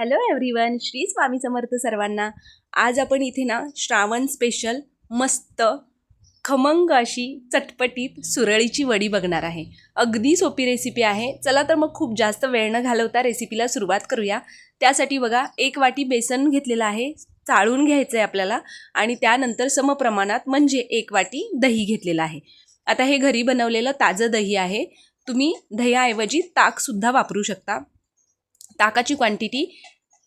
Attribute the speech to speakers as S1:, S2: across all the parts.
S1: Hello everyone Shri Swami Samarth सर्वांना. आज आपण इथे ना श्रावण स्पेशल मस्त खमंग अशी चटपटीत सुरळीची वडी बघणार आहे. अगदी सोपी रेसिपी आहे. चला तर मग खूप जास्त वेळ न घालवता रेसिपीला सुरुवात करूया. त्यासाठी बघा एक वाटी बेसन घेतलेलं आहे. चाळून घ्यायचं आहे आपल्याला. आणि त्यानंतर समप्रमाणात म्हणजे एक वाटी दही घेतलेलं आहे. आता हे घरी बनवलेलं ताजं दही आहे. तुम्ही दह्याऐवजी ताकसुद्धा वापरू शकता. ताकाची क्वांटिटी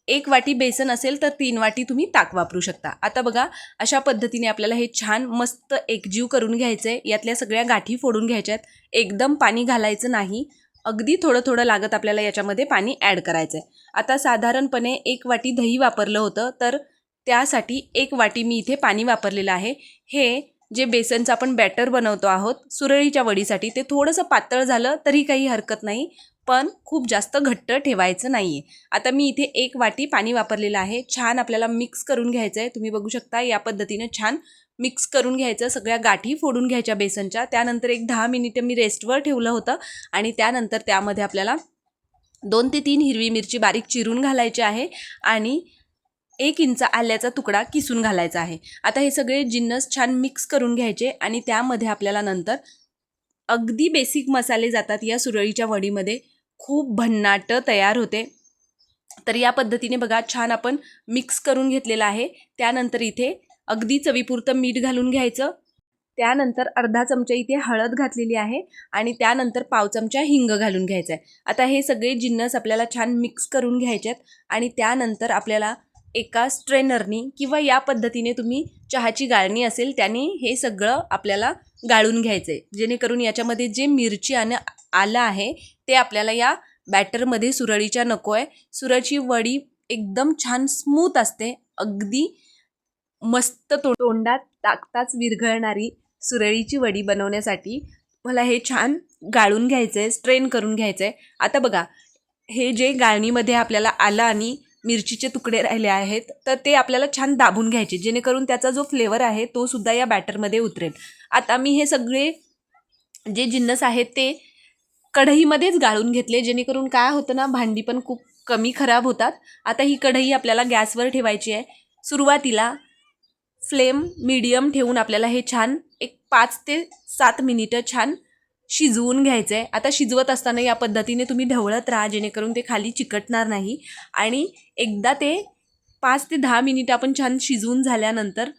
S1: एक वाटी बेसन असेल तर तीन वाटी तुम्ही ताक वापरू शकता. आता बघा अशा पद्धतीने आपल्याला हे छान मस्त एकजीव करून घ्यायचं आहे यातल्या सगळ्या गाठी फोडून घ्यायच्यात. एकदम पाणी घालायचं नाही. अगदी थोडं थोडं लागत आपल्याला याच्यामध्ये पाणी ॲड करायचं आहे आता साधारणपणे एक वाटी दही वापरलं होतं तर त्यासाठी एक वाटी मी इथे पाणी वापरलेलं आहे. हे जे बेसनचं आपण बॅटर बनवतो आहोत सुरळीच्या वडीसाठी ते थोडंसं पातळ झालं तरी काही हरकत नाही. पण खूप जास्त घट्ट ठेवायचं नाही आहे आता मी इथे एक वाटी पाणी वापरलेलं आहे. छान आपल्याला मिक्स करून घ्यायचं आहे तुम्ही बघू शकता या पद्धतीनं छान मिक्स करून घ्यायचं. सगळ्या गाठी फोडून घ्यायच्या बेसनच्या. त्यानंतर एक दहा मिनिटं मी रेस्टवर ठेवलं होतं आणि त्यानंतर त्यामध्ये आपल्याला दोन ते तीन हिरवी मिरची बारीक चिरून घालायची आहे आणि एक इंच आल्याचा तुकडा किसून घालायचा आहे. आता हे सगळे जिन्नस छान मिक्स करून घ्यायचे आणि त्यामध्ये आपल्याला नंतर अगदी बेसिक मसाले जातात या सुरळीच्या वडीमध्ये. खूप भन्नाट तयार होते. तर या पद्धतीने बघा छान आपण मिक्स करून घेतलेलं आहे. त्यानंतर इथे अगदी चवीपुरतं मीठ घालून घ्यायचं. त्यानंतर अर्धा चमचा इथे हळद घातलेली आहे आणि त्यानंतर पाव चमचा हिंग घालून घ्यायचा आहे आता हे सगळे जिन्नस आपल्याला छान मिक्स करून घ्यायचे आहेत आणि त्यानंतर आपल्याला एका स्ट्रेनरनी किंवा या पद्धतीने तुम्ही चहाची गाळणी असेल त्याने हे सगळं आपल्याला गाळून घ्यायचं आहे जेणेकरून याच्यामध्ये जे मिरची आणि आलं आहे ते आपल्याला या बॅटरमध्ये सुरळीच्या नको आहे. सुरळीची वडी एकदम छान स्मूथ असते. अगदी मस्त तो तोंडात टाकताच विरघळणारी सुरळीची वडी बनवण्यासाठी मला हे छान गाळून घ्यायचं आहे स्ट्रेन करून घ्यायचं आहे आता बघा हे जे गाळणीमध्ये आपल्याला आलं आणि मिरचीचे तुकडे राहिले आहेत तर ते आपल्याला छान दाबून घ्यायचे जेणेकरून त्याचा जो फ्लेवर आहे तो सुद्धा या बॅटरमध्ये उतरेल. आता मी हे सगळे जे जिन्नस आहेत ते कढईमध्येच गाळून घेतले जेणेकरून काय होतं ना भांडी पण खूप कमी खराब होतात. आता ही कढई आपल्याला गॅसवर ठेवायची आहे. सुरुवातीला फ्लेम मीडियम ठेवून आपल्याला हे छान एक पाच ते सात मिनिटं छान शिजवून घ्यायचं आहे आता शिजवत असताना या पद्धतीने तुम्ही ढवळत राहा जेणेकरून ते खाली चिकटणार नाही. आणि एकदा ते पाच ते दहा मिनिटं आपण छान शिजवून झाल्यानंतर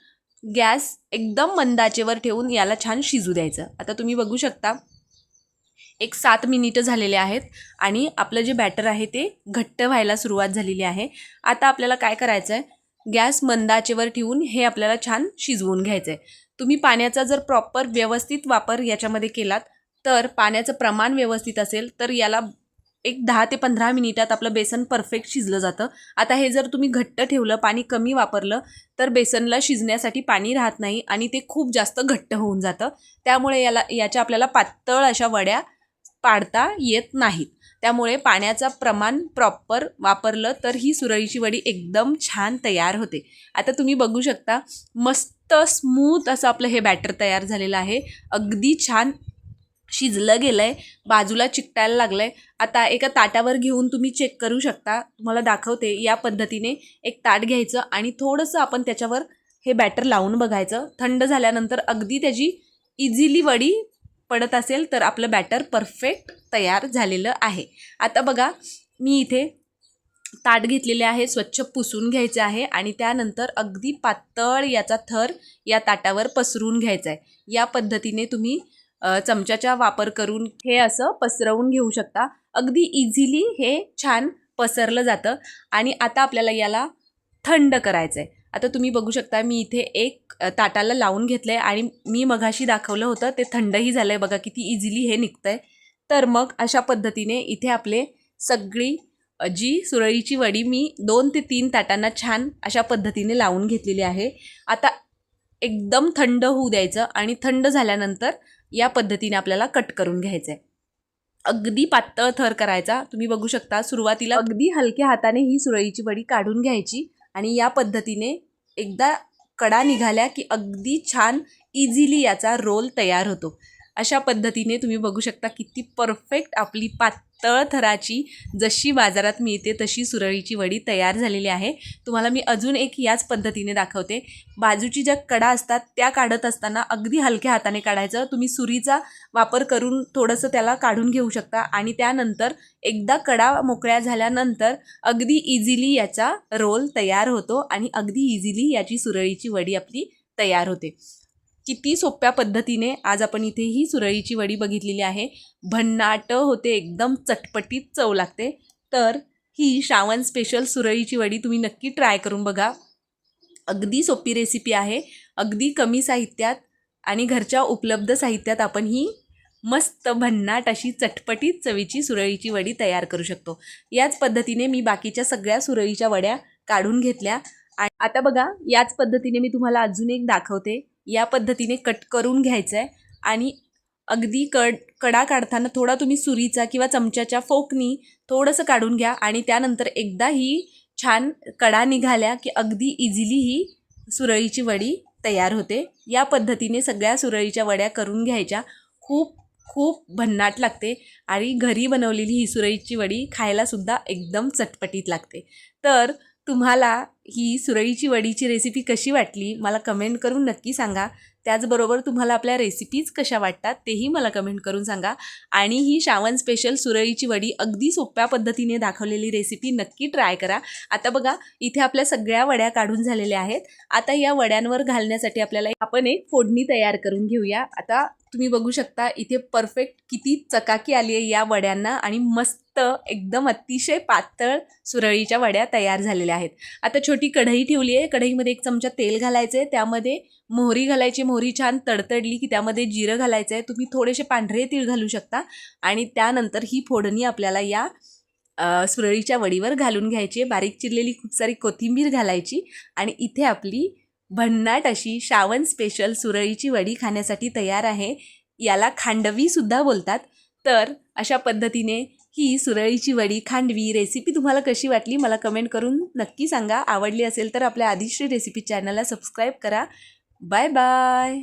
S1: गॅस एकदम मंदाचेवर ठेवून याला छान शिजू द्यायचं. आता तुम्ही बघू शकता एक सात मिनिटं झालेले आहेत आणि आपलं जे बॅटर आहे ते घट्ट व्हायला सुरुवात झालेली आहे. आता आपल्याला काय करायचं आहे गॅस मंदाचेवर ठेवून हे आपल्याला छान शिजवून घ्यायचं आहे तुम्ही पाण्याचा जर प्रॉपर व्यवस्थित वापर याच्यामध्ये केलात तर पाण्याचं प्रमाण व्यवस्थित असेल तर याला एक दहा ते पंधरा मिनिटात आपलं बेसन परफेक्ट शिजलं जातं. आता हे जर तुम्ही घट्ट ठेवलं पाणी कमी वापरलं तर बेसनला शिजण्यासाठी पाणी राहत नाही आणि ते खूप जास्त घट्ट होऊन जातं. त्यामुळे याला याच्या आपल्याला पातळ अशा वड्या पाडता येत नाहीत. त्यामुळे पाण्याचा प्रमाण प्रॉपर वापरलं तर ही सुरळीची वडी एकदम छान तयार होते. आता तुम्ही बघू शकता मस्त स्मूथ असं आपलं हे बॅटर तयार झालेलं आहे. अगदी छान शिजलं गेलं आहे बाजूला चिकटायला लागलं आहे आता एका ताटावर घेऊन तुम्ही चेक करू शकता. तुम्हाला दाखवते या पद्धतीने एक ताट घ्यायचं आणि थोडंसं आपण त्याच्यावर हे बॅटर लावून बघायचं. थंड झाल्यानंतर अगदी त्याची इझिली वडी पडत असेल तर आपलं बॅटर परफेक्ट तयार झालेलं आहे. आता बघा मी इथे ताट घेतलेले आहे स्वच्छ पुसून घ्यायचे आहे आणि त्यानंतर अगदी पातळ याचा थर या ताटावर पसरून घ्यायचा आहे. या पद्धतीने तुम्ही चमच्याचा वापर करून हे असं पसरवून घेऊ शकता. अगदी इझिली हे छान पसरलं जातं आणि आता आपल्याला याला थंड करायचं आहे आता तुम्ही बघू शकता मी इथे एक ताटाला लावून घेतलं आहे आणि मी मघाशी दाखवलं होतं ते थंडही झालं आहे बघा किती इझिली हे निघतं आहे तर मग अशा पद्धतीने इथे आपले सगळी जी सुरळीची वडी मी दोन ते तीन ताटांना छान अशा पद्धतीने लावून घेतलेली आहे. आता एकदम थंड होऊ द्यायचं आणि थंड झाल्यानंतर या पद्धतीने आपल्याला कट करून घ्यायचं आहे अगदी पातळ थर करायचा तुम्ही बघू शकता सुरुवातीला अगदी हलक्या हाताने ही सुरळीची वडी काढून घ्यायची. आणि या पद्धतीने एकदा कडा निघाल्या की अगदी छान इझिली याचा रोल तयार होतो. अशा पद्धतीने तुम्ही बघू शकता किती परफेक्ट आपली पातळ थराची जशी बाजारात मिळते तशी सुरळीची वडी तयार झालेली आहे. तुम्हाला मी अजून एक याच पद्धतीने दाखवते. बाजूची ज्या कडा असतात त्या काढत असताना अगदी हलक्या हाताने काढायचं. तुम्ही सुरीचा वापर करून थोडंसं त्याला काढून घेऊ शकता आणि त्यानंतर एकदा कडा मोकळ्या झाल्यानंतर अगदी इझिली याचा रोल तयार होतो आणि अगदी इझिली याची सुरळीची वडी आपली तयार होते. किती सोप्या पद्धतीने आज आपण इथे ही सुरळीची वडी बघितलेली आहे. भन्नाट होते एकदम चटपटीत चव लागते. तर ही श्रावण स्पेशल सुरळीची वडी तुम्ही नक्की ट्राय करून बघा. अगदी सोपी रेसिपी आहे. अगदी कमी साहित्यात आणि घरच्या उपलब्ध साहित्यात आपण ही मस्त भन्नाट अशी चटपटीत चवीची सुरळीची वडी तयार करू शकतो. याच पद्धतीने मी बाकीच्या सगळ्या सुरळीच्या वड्या काढून घेतल्या. आणि आता बघा याच पद्धतीने मी तुम्हाला अजून एक दाखवते. या पद्धतीने कट करून घ्यायचं आहे आणि अगदी कड कडा काढताना थोडा तुम्ही सुरीचा किंवा चमच्याच्या फोकनी थोडंसं काढून घ्या. आणि त्यानंतर एकदा ही छान कडा निघाल्या की अगदी इझिली ही सुरळीची वडी तयार होते. या पद्धतीने सगळ्या सुरळीच्या वड्या करून घ्यायच्या. खूप खूप भन्नाट लागते. आणि घरी बनवलेली ही सुरळीची वडी खायलासुद्धा एकदम चटपटीत लागते. तर तुम्हाला ही सुरळीची वडीची रेसिपी कशी वाटली मला कमेंट करून नक्की सांगा. त्याचबरोबर तुम्हाला आपल्या रेसिपीज कशा वाटतात तेही मला कमेंट करून सांगा. आणि ही श्रावण स्पेशल सुरळीची वडी अगदी सोप्या पद्धतीने दाखवलेली रेसिपी नक्की ट्राय करा. आता बघा इथे आपल्या सगळ्या वड्या काढून झालेल्या आहेत. आता या वड्यांवर घालण्यासाठी आपल्याला आपण एक फोडणी तयार करून घेऊया. आता तुम्ही बघू शकता इथे परफेक्ट किती चकाकी आली आहे या वड्यांना आणि मस्त एकदम अतिशय पातळ सुरळीच्या वड्या तयार झालेल्या आहेत. आता छोटी छोटी कढई ठेवली आहे. कढईमध्ये एक चमचा तेल घालायचं आहे. त्यामध्ये मोहरी घालायची. मोहरी छान तडतडली की त्यामध्ये जिरं घालायचं आहे. तुम्ही थोडेसे पांढरे तीळ घालू शकता. आणि त्यानंतर ही फोडणी आपल्याला या सुरळीच्या वडीवर घालून घ्यायची आहे. बारीक चिरलेली खूप सारी कोथिंबीर घालायची. आणि इथे आपली भन्नाट अशी श्रावण स्पेशल सुरळीची वडी खाण्यासाठी तयार आहे. याला खांडवीसुद्धा बोलतात. तर अशा पद्धतीने ही सुरळीची वडी खांडवी रेसिपी तुम्हाला कशी वाटली मला कमेंट करून नक्की सांगा. आवडली असेल तर आपल्या आदिश्री रेसिपी चॅनलला सबस्क्राईब करा. Bye bye